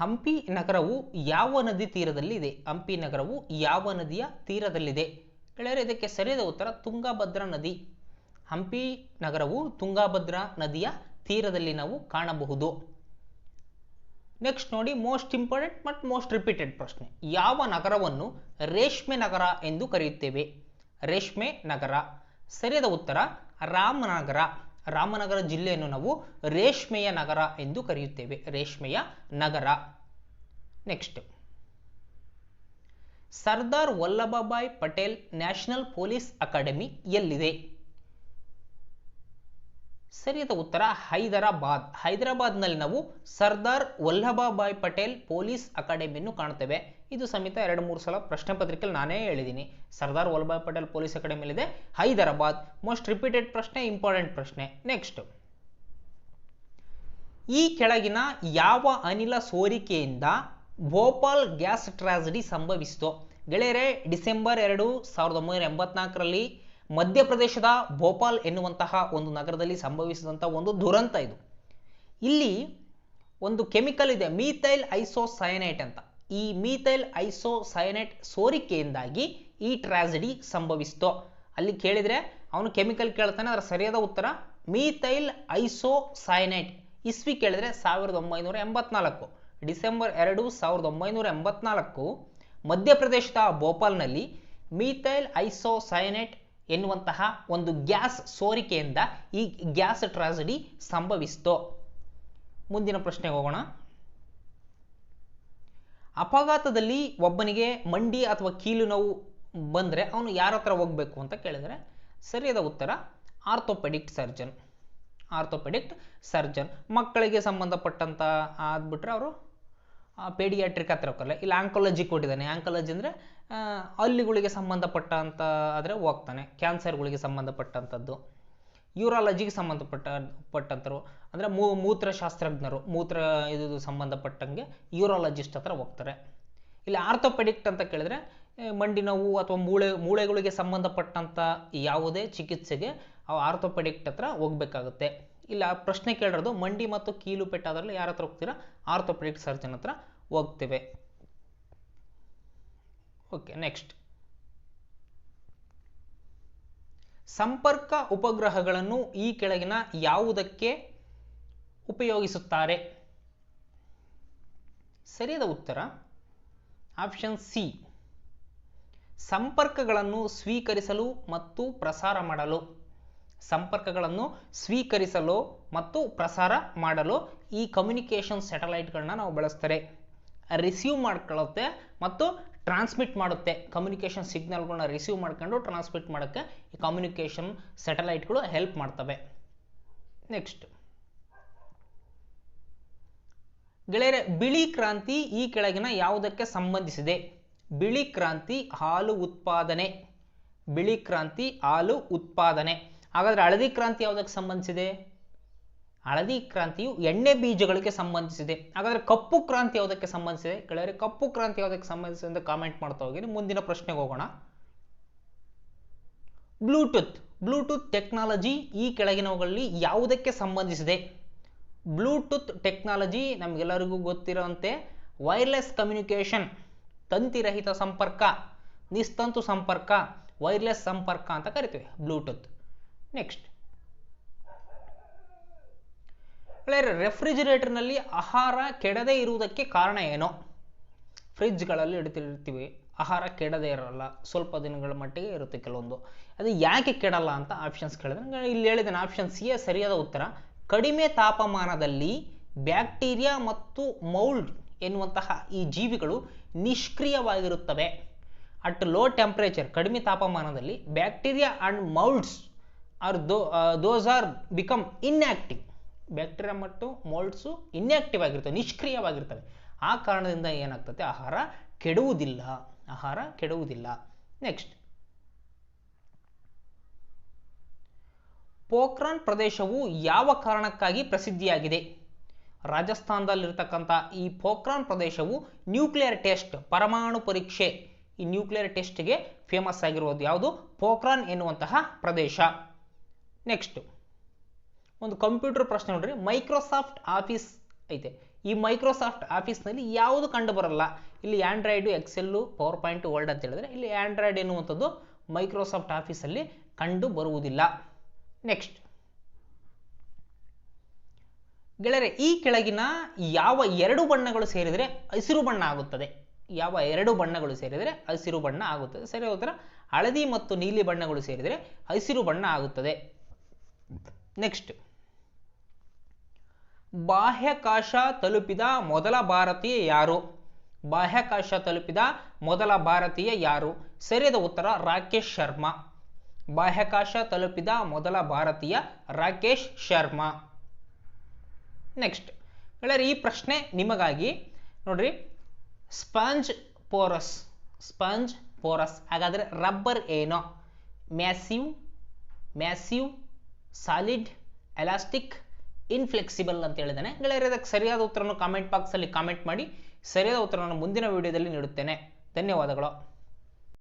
ಹಂಪಿ ನಗರವು ಯಾವ ನದಿ ತೀರದಲ್ಲಿದೆ? ಹಂಪಿ ನಗರವು ಯಾವ ನದಿಯ ತೀರದಲ್ಲಿದೆ? ಗೆಳೆಯರೆ, ಇದಕ್ಕೆ ಸರಿಯಾದ ಉತ್ತರ ತುಂಗಭದ್ರಾ ನದಿ. ಹಂಪಿ ನಗರವು ತುಂಗಭದ್ರಾ ನದಿಯ ತೀರದಲ್ಲಿ ನಾವು ಕಾಣಬಹುದು. ನೆಕ್ಸ್ಟ್ ನೋಡಿ ಮೋಸ್ಟ್ ಇಂಪಾರ್ಟೆಂಟ್ ಮತ್ತು ಮೋಸ್ಟ್ ರಿಪೀಟೆಡ್ ಪ್ರಶ್ನೆ. ಯಾವ ನಗರವನ್ನು ರೇಷ್ಮೆ ನಗರ ಎಂದು ಕರೆಯುತ್ತೇವೆ? ರೇಷ್ಮೆ ನಗರ. ಸರಿಯಾದ ಉತ್ತರ ರಾಮನಗರ. ರಾಮನಗರ ಜಿಲ್ಲೆಯನ್ನು ನಾವು ರೇಷ್ಮೆಯ ನಗರ ಎಂದು ಕರೆಯುತ್ತೇವೆ. ರೇಷ್ಮೆಯ ನಗರ. Next Sardar Vallabhbhai Patel national police academy ಎಲ್ಲಿದೆ? ಸರಿಯಾದ ಉತ್ತರ ಹೈದರಾಬಾದ್. ಹೈದರಾಬಾದ್ನಲ್ಲಿ ನಾವು ಸರ್ದಾರ್ ವಲ್ಲಭಭಾಯ್ ಪಟೇಲ್ ಪೊಲೀಸ್ ಅಕಾಡೆಮಿಯನ್ನು ಕಾಣ್ತೇವೆ ಇದು ಸಮೇತ ಎರಡು ಮೂರು ಸಲ ಪ್ರಶ್ನೆ ಪತ್ರಿಕೆಯಲ್ಲಿ ನಾನೇ ಹೇಳಿದ್ದೀನಿ. ಸರ್ದಾರ್ ವಲ್ಲಭಾಯ್ ಪಟೇಲ್ ಪೊಲೀಸ್ ಅಕಾಡೆಮಿಯಲ್ಲಿದೆ. ಹೈದರಾಬಾದ್ ಮೋಸ್ಟ್ ರಿಪೀಟೆಡ್ ಪ್ರಶ್ನೆ, ಇಂಪಾರ್ಟೆಂಟ್ ಪ್ರಶ್ನೆ. ನೆಕ್ಸ್ಟ್. ಈ ಕೆಳಗಿನ ಯಾವ ಅನಿಲ ಸೋರಿಕೆಯಿಂದ ಭೋಪಾಲ್ ಗ್ಯಾಸ್ ಟ್ರಾಜಿಡಿ ಸಂಭವಿಸಿತು? ಗೆಳೆಯರೆ, ಡಿಸೆಂಬರ್ ಎರಡು ಸಾವಿರದ ಒಂಬೈನೂರ ಎಂಬತ್ನಾಲ್ಕರಲ್ಲಿ ಮಧ್ಯಪ್ರದೇಶದ ಭೋಪಾಲ್ ಎನ್ನುವಂತಹ ಒಂದು ನಗರದಲ್ಲಿ ಸಂಭವಿಸಿದಂಥ ಒಂದು ದುರಂತ ಇದು. ಇಲ್ಲಿ ಒಂದು ಕೆಮಿಕಲ್ ಇದೆ, ಮೀಥೈಲ್ ಐಸೋಸಯನೈಟ್ ಅಂತ. ಈ ಮೀಥೈಲ್ ಐಸೋಸಯನೆಟ್ ಸೋರಿಕೆಯಿಂದಾಗಿ ಈ ಟ್ರಾಜಿಡಿ ಸಂಭವಿಸಿತು. ಅಲ್ಲಿ ಕೇಳಿದರೆ ಅವನು ಕೆಮಿಕಲ್ ಕೇಳ್ತಾನೆ, ಅದರ ಸರಿಯಾದ ಉತ್ತರ ಮೀಥೈಲ್ ಐಸೋಸಯನೈಟ್. ಇಸ್ವಿ ಕೇಳಿದರೆ ಸಾವಿರದ ಒಂಬೈನೂರ ಎಂಬತ್ನಾಲ್ಕು. ಡಿಸೆಂಬರ್ ಎರಡು ಸಾವಿರದ ಒಂಬೈನೂರ ಎಂಬತ್ನಾಲ್ಕು ಮಧ್ಯಪ್ರದೇಶದ ಭೋಪಾಲ್ನಲ್ಲಿ ಮೀಥೈಲ್ ಐಸೋಸಯನೈಟ್ ಎನ್ನುವಂತಹ ಒಂದು ಗ್ಯಾಸ್ ಸೋರಿಕೆಯಿಂದ ಈ ಗ್ಯಾಸ್ ಟ್ರಾಜಿಡಿ ಸಂಭವಿಸಿತು. ಮುಂದಿನ ಪ್ರಶ್ನೆಗೆ ಹೋಗೋಣ. ಅಪಘಾತದಲ್ಲಿ ಒಬ್ಬನಿಗೆ ಮಂಡಿ ಅಥವಾ ಕೀಲು ನೋವು ಬಂದರೆ ಅವನು ಯಾರ ಹತ್ರ ಹೋಗಬೇಕು ಅಂತ ಕೇಳಿದರೆ ಸರಿಯಾದ ಉತ್ತರ ಆರ್ಥೋಪೆಡಿಕ್ಟ್ ಸರ್ಜನ್. ಆರ್ಥೋಪೆಡಿಕ್ಟ್ ಸರ್ಜನ್. ಮಕ್ಕಳಿಗೆ ಸಂಬಂಧಪಟ್ಟಂತ ಆದ್ಬಿಟ್ರೆ ಅವರು ಪೇಡಿಯಾಟ್ರಿಕ್ ಹತ್ರ ಹೋಗಲ್ಲ ಇಲ್ಲ ಆಂಕಾಲಜಿ ಕೊಟ್ಟಿದ್ದಾನೆ. ಆಂಕಾಲಜಿ ಅಂದರೆ ಅಲ್ಲಿಗಳಿಗೆ ಸಂಬಂಧಪಟ್ಟಂತ ಆದರೆ ಹೋಗ್ತಾನೆ. ಕ್ಯಾನ್ಸರ್ಗಳಿಗೆ ಸಂಬಂಧಪಟ್ಟಂಥದ್ದು ಯೂರಾಲಜಿಗೆ ಸಂಬಂಧಪಟ್ಟ ಪಟ್ಟಂಥರು ಅಂದರೆ ಮೂತ್ರಶಾಸ್ತ್ರಜ್ಞರು, ಮೂತ್ರ ಇದು ಸಂಬಂಧಪಟ್ಟಂಗೆ ಯೂರಾಲಜಿಸ್ಟ್ ಹತ್ರ ಹೋಗ್ತಾರೆ. ಇಲ್ಲಿ ಆರ್ಥೋಪೆಡಿಕ್ಟ್ ಅಂತ ಕೇಳಿದ್ರೆ ಮಂಡಿ ನೋವು ಅಥವಾ ಮೂಳೆ, ಮೂಳೆಗಳಿಗೆ ಸಂಬಂಧಪಟ್ಟಂಥ ಯಾವುದೇ ಚಿಕಿತ್ಸೆಗೆ ಅವು ಆರ್ಥೋಪೆಡಿಕ್ಟ್ ಹತ್ರ ಹೋಗ್ಬೇಕಾಗುತ್ತೆ. ಇಲ್ಲ, ಪ್ರಶ್ನೆ ಕೇಳಿರೋದು, ಮಂಡಿ ಮತ್ತು ಕೀಲು ಪೆಟ್ಟಾದ್ರಲ್ಲಿ ಯಾರ ಹತ್ರ ಹೋಗ್ತೀರಾ? ಆರ್ಥೋಪೆಡಿಕ್ಟ್ ಸರ್ಜನ್ ಹತ್ರ ಹೋಗ್ತೇವೆ. Okay, next. ಸಂಪರ್ಕ ಉಪಗ್ರಹಗಳನ್ನು ಈ ಕೆಳಗಿನ ಯಾವುದಕ್ಕೆ ಉಪಯೋಗಿಸುತ್ತಾರೆ? ಸರಿಯಾದ ಉತ್ತರ ಆಪ್ಷನ್ ಸಿ. ಸಂಪರ್ಕಗಳನ್ನು ಸ್ವೀಕರಿಸಲು ಮತ್ತು ಪ್ರಸಾರ ಮಾಡಲು. ಸಂಪರ್ಕಗಳನ್ನು ಸ್ವೀಕರಿಸಲು ಮತ್ತು ಪ್ರಸಾರ ಮಾಡಲು ಈ ಕಮ್ಯುನಿಕೇಷನ್ ಸ್ಯಾಟಲೈಟ್ಗಳನ್ನ ನಾವು ಬಳಸ್ತಾರೆ. ರಿಸೀವ್ ಮಾಡ್ಕೊಳ್ಳುತ್ತೆ ಮತ್ತು ಟ್ರಾನ್ಸ್ಮಿಟ್ ಮಾಡುತ್ತೆ ಕಮ್ಯುನಿಕೇಷನ್ ಸಿಗ್ನಲ್ಗಳನ್ನ ರಿಸೀವ್ ಮಾಡ್ಕೊಂಡು ಟ್ರಾನ್ಸ್ಮಿಟ್ ಮಾಡೋಕ್ಕೆ ಈ ಕಮ್ಯುನಿಕೇಷನ್ ಸ್ಯಾಟಲೈಟ್ಗಳು ಹೆಲ್ಪ್ ಮಾಡ್ತವೆ. ನೆಕ್ಸ್ಟ್ ಗೆಳೆಯರೆ, ಬಿಳಿ ಕ್ರಾಂತಿ ಈ ಕೆಳಗಿನ ಯಾವುದಕ್ಕೆ ಸಂಬಂಧಿಸಿದೆ? ಬಿಳಿ ಕ್ರಾಂತಿ ಹಾಲು ಉತ್ಪಾದನೆ. ಬಿಳಿ ಕ್ರಾಂತಿ ಹಾಲು ಉತ್ಪಾದನೆ. ಹಾಗಾದ್ರೆ ಹಳದಿ ಕ್ರಾಂತಿ ಯಾವುದಕ್ಕೆ ಸಂಬಂಧಿಸಿದೆ? ಹಳದಿ ಕ್ರಾಂತಿಯು ಎಣ್ಣೆ ಬೀಜಗಳಿಗೆ ಸಂಬಂಧಿಸಿದೆ. ಹಾಗಾದ್ರೆ ಕಪ್ಪು ಕ್ರಾಂತಿ ಯಾವುದಕ್ಕೆ ಸಂಬಂಧಿಸಿದೆ? ಗೆಳೆಯರೆ ಕಪ್ಪು ಕ್ರಾಂತಿ ಯಾವುದಕ್ಕೆ ಸಂಬಂಧಿಸಿದೆ ಅಂತ ಕಾಮೆಂಟ್ ಮಾಡ್ತಾ ಹೋಗಿ. ಮುಂದಿನ ಪ್ರಶ್ನೆಗೆ ಹೋಗೋಣ. ಬ್ಲೂಟೂತ್. ಬ್ಲೂಟೂತ್ ಟೆಕ್ನಾಲಜಿ ಈ ಕೆಳಗಿನವುಗಳಲ್ಲಿ ಯಾವುದಕ್ಕೆ ಸಂಬಂಧಿಸಿದೆ? ಬ್ಲೂಟೂತ್ ಟೆಕ್ನಾಲಜಿ ನಮಗೆಲ್ಲರಿಗೂ ಗೊತ್ತಿರೋಂತೆ ವೈರ್ಲೆಸ್ ಕಮ್ಯುನಿಕೇಷನ್, ತಂತಿರಹಿತ ಸಂಪರ್ಕ, ನಿಸ್ತಂತು ಸಂಪರ್ಕ, ವೈರ್ಲೆಸ್ ಸಂಪರ್ಕ ಅಂತ ಕರಿತೀವಿ ಬ್ಲೂಟೂತ್. ನೆಕ್ಸ್ಟ್. ರೆಫ್ರಿಜಿರೇಟರ್ನಲ್ಲಿ ಆಹಾರ ಕೆಡದೇ ಇರುವುದಕ್ಕೆ ಕಾರಣ ಏನು? ಫ್ರಿಜ್ಗಳಲ್ಲಿ ಇಡ್ತಿರ್ತೀವಿ ಆಹಾರ ಕೆಡದೇ ಇರಲ್ಲ. ಸ್ವಲ್ಪ ದಿನಗಳ ಮಟ್ಟಿಗೆ ಇರುತ್ತೆ ಕೆಲವೊಂದು. ಅದು ಯಾಕೆ ಕೆಡಲ್ಲ ಅಂತ ಆಪ್ಷನ್ಸ್ ಕೇಳಿದ್ರೆ ಇಲ್ಲಿ ಹೇಳಿದ್ದೇನೆ ಆಪ್ಷನ್ ಸಿ ಸರಿಯಾದ ಉತ್ತರ. ಕಡಿಮೆ ತಾಪಮಾನದಲ್ಲಿ ಬ್ಯಾಕ್ಟೀರಿಯಾ ಮತ್ತು ಮೌಲ್ಡ್ ಎನ್ನುವಂತಹ ಈ ಜೀವಿಗಳು ನಿಷ್ಕ್ರಿಯವಾಗಿರುತ್ತವೆ. ಅಟ್ ಲೋ ಟೆಂಪರೇಚರ್ ಕಡಿಮೆ ತಾಪಮಾನದಲ್ಲಿ bacteria and moulds are though those are become inactive bacteria ಮತ್ತು ಮೋಲ್ಡ್ಸು ಇನ್ಯಾಕ್ಟಿವ್ ಆಗಿರ್ತವೆ ನಿಷ್ಕ್ರಿಯವಾಗಿರ್ತವೆ. ಆ ಕಾರಣದಿಂದ ಏನಾಗ್ತದೆ? ಆಹಾರ ಕೆಡುವುದಿಲ್ಲ. ಆಹಾರ ಕೆಡುವುದಿಲ್ಲ. ನೆಕ್ಸ್ಟ್ ಪೋಖ್ರಾನ್ ಪ್ರದೇಶವು ಯಾವ ಕಾರಣಕ್ಕಾಗಿ ಪ್ರಸಿದ್ಧಿಯಾಗಿದೆ? ರಾಜಸ್ಥಾನದಲ್ಲಿರ್ತಕ್ಕಂಥ ಈ ಪೋಖ್ರಾನ್ ಪ್ರದೇಶವು ನ್ಯೂಕ್ಲಿಯರ್ ಟೆಸ್ಟ್, ಪರಮಾಣು ಪರೀಕ್ಷೆ. ಈ ನ್ಯೂಕ್ಲಿಯರ್ ಟೆಸ್ಟ್ಗೆ ಫೇಮಸ್ ಆಗಿರುವುದು ಯಾವುದು? ಪೋಖ್ರಾನ್ ಎನ್ನುವಂತಹ ಪ್ರದೇಶ. ನೆಕ್ಸ್ಟ್ ಒಂದು ಕಂಪ್ಯೂಟರ್ ಪ್ರಶ್ನೆ ನೋಡ್ರಿ ಮೈಕ್ರೋಸಾಫ್ಟ್ ಆಫೀಸ್ ಐತೆ. ಈ ಮೈಕ್ರೋಸಾಫ್ಟ್ ಆಫೀಸ್ನಲ್ಲಿ ಯಾವುದು ಕಂಡು ಬರಲ್ಲ? ಇಲ್ಲಿ Android Excel PowerPoint Word ಅಂತ ಹೇಳಿದ್ರೆ ಇಲ್ಲಿ ಆ್ಯಂಡ್ರಾಯ್ಡ್ ಎನ್ನುವಂಥದ್ದು ಮೈಕ್ರೋಸಾಫ್ಟ್ ಆಫೀಸಲ್ಲಿ ಕಂಡು ಬರುವುದಿಲ್ಲ. ನೆಕ್ಸ್ಟ್ ಗೆಳೆಯರೆ, ಈ ಕೆಳಗಿನ ಯಾವ ಎರಡು ಬಣ್ಣಗಳು ಸೇರಿದರೆ ಹಸಿರು ಬಣ್ಣ ಆಗುತ್ತದೆ? ಯಾವ ಎರಡು ಬಣ್ಣಗಳು ಸೇರಿದರೆ ಹಸಿರು ಬಣ್ಣ ಆಗುತ್ತದೆ? ಸರಿ ಉತ್ತರ ಹಳದಿ ಮತ್ತು ನೀಲಿ ಬಣ್ಣಗಳು ಸೇರಿದರೆ ಹಸಿರು ಬಣ್ಣ ಆಗುತ್ತದೆ. ನೆಕ್ಸ್ಟ್ ಬಾಹ್ಯಾಕಾಶ ತಲುಪಿದ ಮೊದಲ ಭಾರತೀಯ ಯಾರು? ಬಾಹ್ಯಾಕಾಶ ತಲುಪಿದ ಮೊದಲ ಭಾರತೀಯ ಯಾರು? ಸರಿಯಾದ ಉತ್ತರ ರಾಕೇಶ್ ಶರ್ಮಾ. ಬಾಹ್ಯಾಕಾಶ ತಲುಪಿದ ಮೊದಲ ಭಾರತೀಯ ರಾಕೇಶ್ ಶರ್ಮಾ. ನೆಕ್ಸ್ಟ್, ಗೆಳೆಯರೆ, ಈ ಪ್ರಶ್ನೆ ನಿಮಗಾಗಿ. ನೋಡ್ರಿ, ಸ್ಪಂಜ್ ಪೋರಸ್ ಸ್ಪಂಜ್ ಪೋರಸ್, ಹಾಗಾದರೆ ರಬ್ಬರ್ ಏನೋ? Massive massive, solid, elastic inflexible ಅಂತ ಹೇಳಿದ್ದಾನೆ. ಗೆಳೆಯರೆ ಅದಕ್ಕೆ ಸರಿಯಾದ ಉತ್ತರವನ್ನು ಕಾಮೆಂಟ್ ಬಾಕ್ಸಲ್ಲಿ ಕಾಮೆಂಟ್ ಮಾಡಿ, ಸರಿಯಾದ ಉತ್ತರವನ್ನು ಮುಂದಿನ ವಿಡಿಯೋದಲ್ಲಿ ನೀಡುತ್ತೇನೆ. ಧನ್ಯವಾದಗಳು.